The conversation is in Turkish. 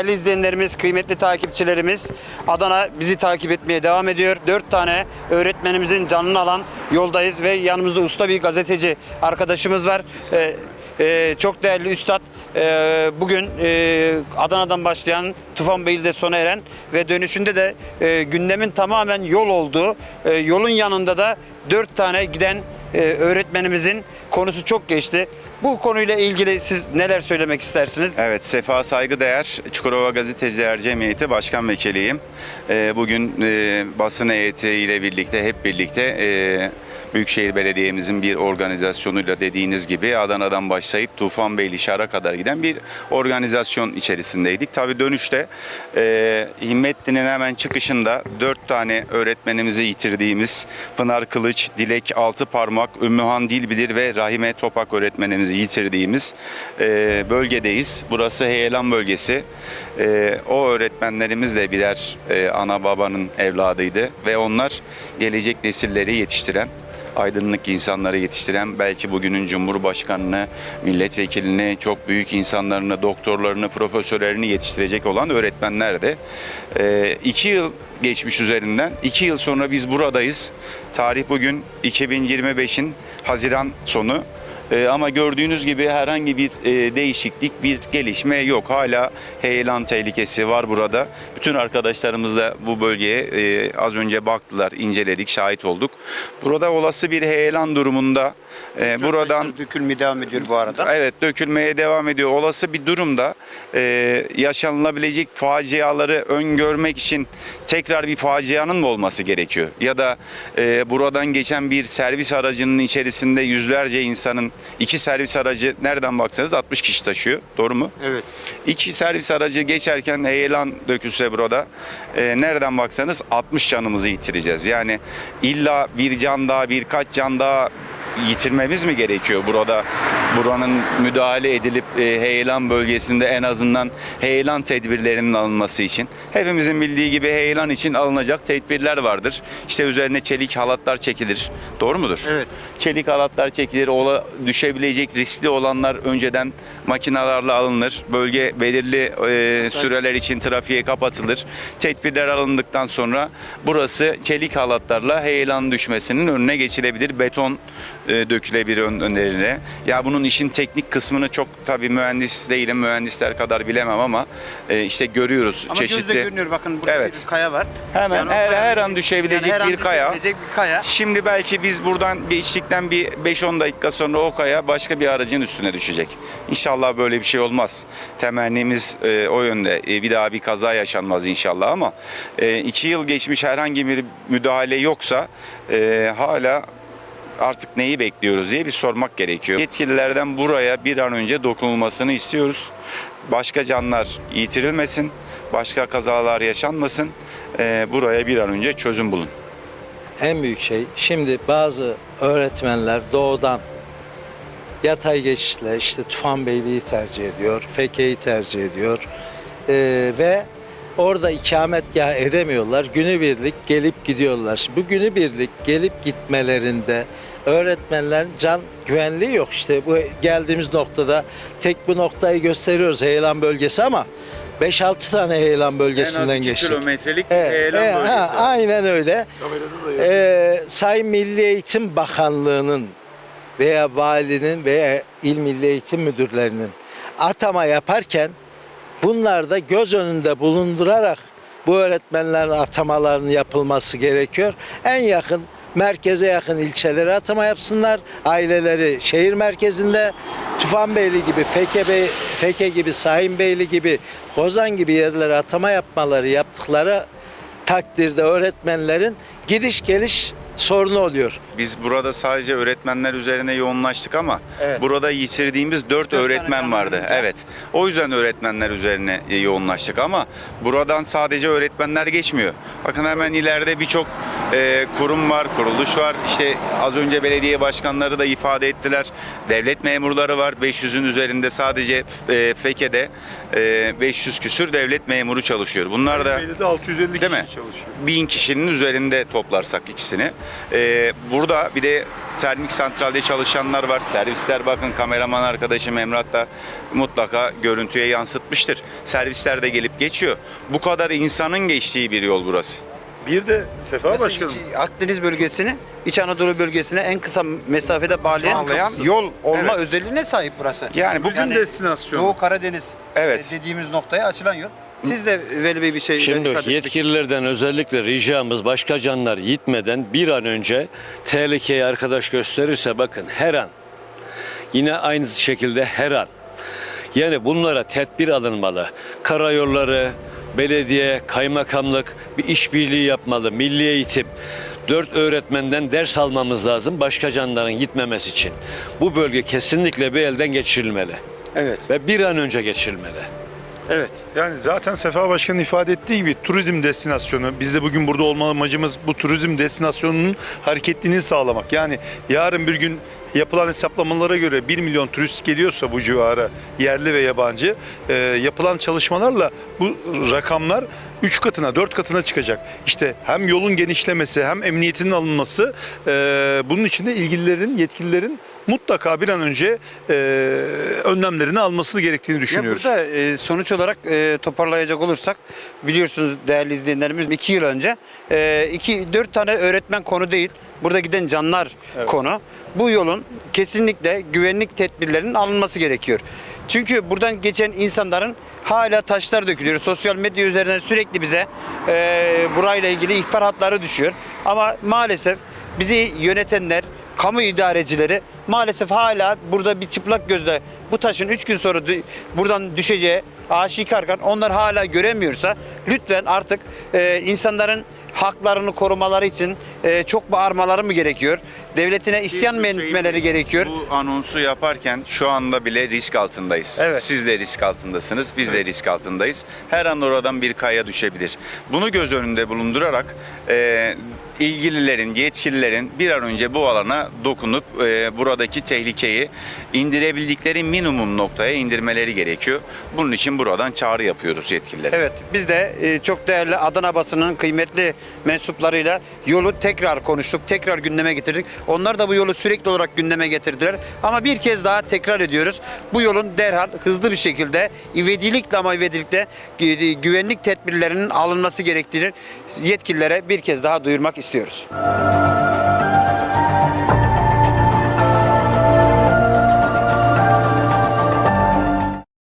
Değerli izleyenlerimiz, kıymetli takipçilerimiz, Adana bizi takip etmeye devam ediyor. Dört tane öğretmenimizin canını alan yoldayız ve yanımızda usta bir gazeteci arkadaşımız var. Ee, e, çok değerli üstad. Ee, bugün e, Adana'dan başlayan Tufan Beyli'de sona eren ve dönüşünde de e, gündemin tamamen yol olduğu, e, yolun yanında da dört tane giden e, öğretmenimizin konusu çok geçti. Bu konuyla ilgili siz neler söylemek istersiniz? Evet, Sefa Saygıdeğer, Çukurova Gazeteciler Cemiyeti Başkan Vekiliyim. Ee, Bugün e, basın heyetiyle birlikte, hep birlikte e, Büyükşehir Belediye'mizin bir organizasyonuyla dediğiniz gibi Adana'dan başlayıp Tufanbeyli Şar'a kadar giden bir organizasyon içerisindeydik. Tabii dönüşte e, Himmetli'nin hemen çıkışında dört tane öğretmenimizi yitirdiğimiz Pınar Kılıç, Dilek Altıparmak, Ümmühan Dilbilir ve Rahime Topak öğretmenimizi yitirdiğimiz e, bölgedeyiz. Burası Heyelan bölgesi. E, o öğretmenlerimiz de birer e, ana babanın evladıydı ve onlar gelecek nesilleri yetiştiren aydınlık insanları yetiştiren belki bugünün Cumhurbaşkanını, milletvekilini, çok büyük insanlarını, doktorlarını, profesörlerini yetiştirecek olan öğretmenlerdi. Ee, iki yıl geçmiş üzerinden. iki yıl sonra biz buradayız. Tarih bugün 2025'in Haziran sonu. Ee, ama gördüğünüz gibi herhangi bir e, değişiklik, bir gelişme yok. Hala heyelan tehlikesi var burada. Bütün arkadaşlarımız da bu bölgeye e, az önce baktılar, inceledik, şahit olduk. Burada olası bir heyelan durumunda e, buradan dökülmeye devam ediyor bu arada. Evet dökülmeye devam ediyor. Olası bir durumda e, yaşanılabilecek faciaları öngörmek için tekrar bir facianın mı olması gerekiyor? Ya da e, buradan geçen bir servis aracının içerisinde yüzlerce insanın iki servis aracı nereden baksanız 60 kişi taşıyor. Doğru mu? Evet. İki servis aracı geçerken heyelan dökülse burada e, nereden baksanız 60 canımızı yitireceğiz. Yani illa bir can daha birkaç can daha yitirmemiz mi gerekiyor burada? Buranın müdahale edilip e, heyelan bölgesinde en azından heyelan tedbirlerinin alınması için hepimizin bildiği gibi heyelan için alınacak tedbirler vardır. İşte üzerine çelik halatlar çekilir. Doğru mudur? Evet. Çelik halatlar çekilir. Ola, düşebilecek riskli olanlar önceden makinalarla alınır. Bölge belirli e, süreler için trafiğe kapatılır. Tedbirler alındıktan sonra burası çelik halatlarla heyelan düşmesinin önüne geçilebilir. Beton e, dökülebilir ön, önlerine. Ya bunun işin teknik kısmını çok tabii mühendis değilim. Mühendisler kadar bilemem ama e, işte görüyoruz Ama çeşitli. Görünüyor bakın burada Evet. bir kaya var. Hemen o her- kaya- her an düşebilecek her an bir kaya. düşebilecek bir kaya. Şimdi belki biz buradan geçtikten bir 5-10 dakika sonra o kaya başka bir aracın üstüne düşecek. İnşallah böyle bir şey olmaz. Temennimiz e, o yönde. E, bir daha bir kaza yaşanmaz inşallah ama e, iki yıl geçmiş herhangi bir müdahale yoksa e, hala artık neyi bekliyoruz diye bir sormak gerekiyor. Yetkililerden buraya bir an önce dokunulmasını istiyoruz. Başka canlar yitirilmesin, başka kazalar yaşanmasın. E, buraya bir an önce çözüm bulun. en büyük şey şimdi bazı öğretmenler doğudan yatay geçişle işte Tufanbeyli'yi tercih ediyor, Feke'yi tercih ediyor Ee, ve orada ikametgah edemiyorlar. Günübirlik gelip gidiyorlar. Bu günübirlik gelip gitmelerinde öğretmenlerin can güvenliği yok. İşte bu geldiğimiz noktada tek bu noktayı gösteriyoruz heyelan bölgesi ama 5-6 tane heyelan bölgesinden geçtik. kilometrelik Evet, heyelan evet, bölgesi ha, var. Aynen öyle. Ee, Sayın Milli Eğitim Bakanlığı'nın veya valinin veya il milli eğitim müdürlerinin atama yaparken bunlar da göz önünde bulundurarak bu öğretmenlerin atamalarının yapılması gerekiyor. En yakın merkeze yakın ilçelere atama yapsınlar. Aileleri şehir merkezinde Tufanbeyli gibi, Feke, Bey, Feke gibi, Sahinbeyli gibi, Kozan gibi yerlere atama yapmaları yaptıkları takdirde öğretmenlerin gidiş geliş sorunu oluyor. Biz burada sadece öğretmenler üzerine yoğunlaştık ama Evet. burada yitirdiğimiz dört tane öğretmen can vardı. olunca. Evet. O yüzden öğretmenler üzerine e, yoğunlaştık ama buradan sadece öğretmenler geçmiyor. Bakın hemen ileride birçok e, kurum var, kuruluş var. İşte az önce belediye başkanları da ifade ettiler. Devlet memurları var. 500'ün üzerinde sadece e, FEKE'de e, 500 küsür devlet memuru çalışıyor. Bunlar da Bey'de de 650 Değil mi? kişi çalışıyor. bin kişinin üzerinde toplarsak ikisini. Ee, burada bir de termik santralde çalışanlar var. Servisler bakın kameraman arkadaşım Emrah da mutlaka görüntüye yansıtmıştır. Servisler de gelip geçiyor. Bu kadar insanın geçtiği bir yol burası. Bir de Sefa Mesela Başkanım. İç- Akdeniz bölgesini İç Anadolu bölgesine en kısa mesafede bağlayan Bağlayan- yol olma Evet. özelliğine sahip burası. Yani bu Bizim destinasyonu. Doğu Karadeniz Evet. e, dediğimiz noktaya açılan yol. Siz de Veli Bey bir şey Şimdi ifade etmek- yetkililerden özellikle ricamız başka canlar gitmeden bir an önce tehlikeyi arkadaş gösterirse bakın her an yine aynı şekilde her an yani bunlara tedbir alınmalı. Karayolları, belediye, kaymakamlık bir işbirliği yapmalı. Milli eğitim. Dört öğretmenden ders almamız lazım başka canların gitmemesi için. Bu bölge kesinlikle bir elden geçirilmeli. Evet. Ve bir an önce geçirilmeli. Evet. Yani zaten Sefa Başkan'ın ifade ettiği gibi turizm destinasyonu. Biz de bugün burada olma amacımız bu turizm destinasyonunun hareketliliğini sağlamak. Yani yarın bir gün yapılan hesaplamalara göre 1 milyon turist geliyorsa bu civara yerli ve yabancı e, yapılan çalışmalarla bu rakamlar 3 katına 4 katına çıkacak. İşte hem yolun genişlemesi hem emniyetinin alınması e, bunun için de ilgililerin yetkililerin mutlaka bir an önce e, önlemlerini alması gerektiğini Ya düşünüyoruz. burada e, sonuç olarak e, toparlayacak olursak biliyorsunuz değerli izleyenlerimiz iki yıl önce e, iki dört tane öğretmen konu değil. Burada giden canlar konu. Bu yolun kesinlikle güvenlik tedbirlerinin alınması gerekiyor. Çünkü buradan geçen insanların hala taşlar dökülüyor. Sosyal medya üzerinden sürekli bize e, burayla ilgili ihbar hatları düşüyor. Ama maalesef bizi yönetenler, kamu idarecileri maalesef hala burada bir çıplak gözle bu taşın 3 gün sonra buradan düşeceği aşikarken onlar hala göremiyorsa lütfen artık e, insanların haklarını korumaları için e, çok bağırmaları mı gerekiyor? Devletine isyan mı Şey, etmeleri gerekiyor? Bu anonsu yaparken şu anda bile risk altındayız. Evet. Siz de risk altındasınız, biz de risk altındayız. Her an oradan bir kaya düşebilir. Bunu göz önünde bulundurarak e, ilgililerin, yetkililerin bir an önce bu alana dokunup e, buradaki tehlikeyi indirebildikleri minimum noktaya indirmeleri gerekiyor. Bunun için buradan çağrı yapıyoruz yetkililere. Evet biz de e, çok değerli Adana basının kıymetli mensuplarıyla yolu tekrar konuştuk, tekrar gündeme getirdik. Onlar da bu yolu sürekli olarak gündeme getirdiler. Ama bir kez daha tekrar ediyoruz. Bu yolun derhal hızlı bir şekilde ivedilikle ama ivedilikle gü- güvenlik tedbirlerinin alınması gerektiğini yetkililere bir kez daha duyurmak istiyoruz. satisfeitos.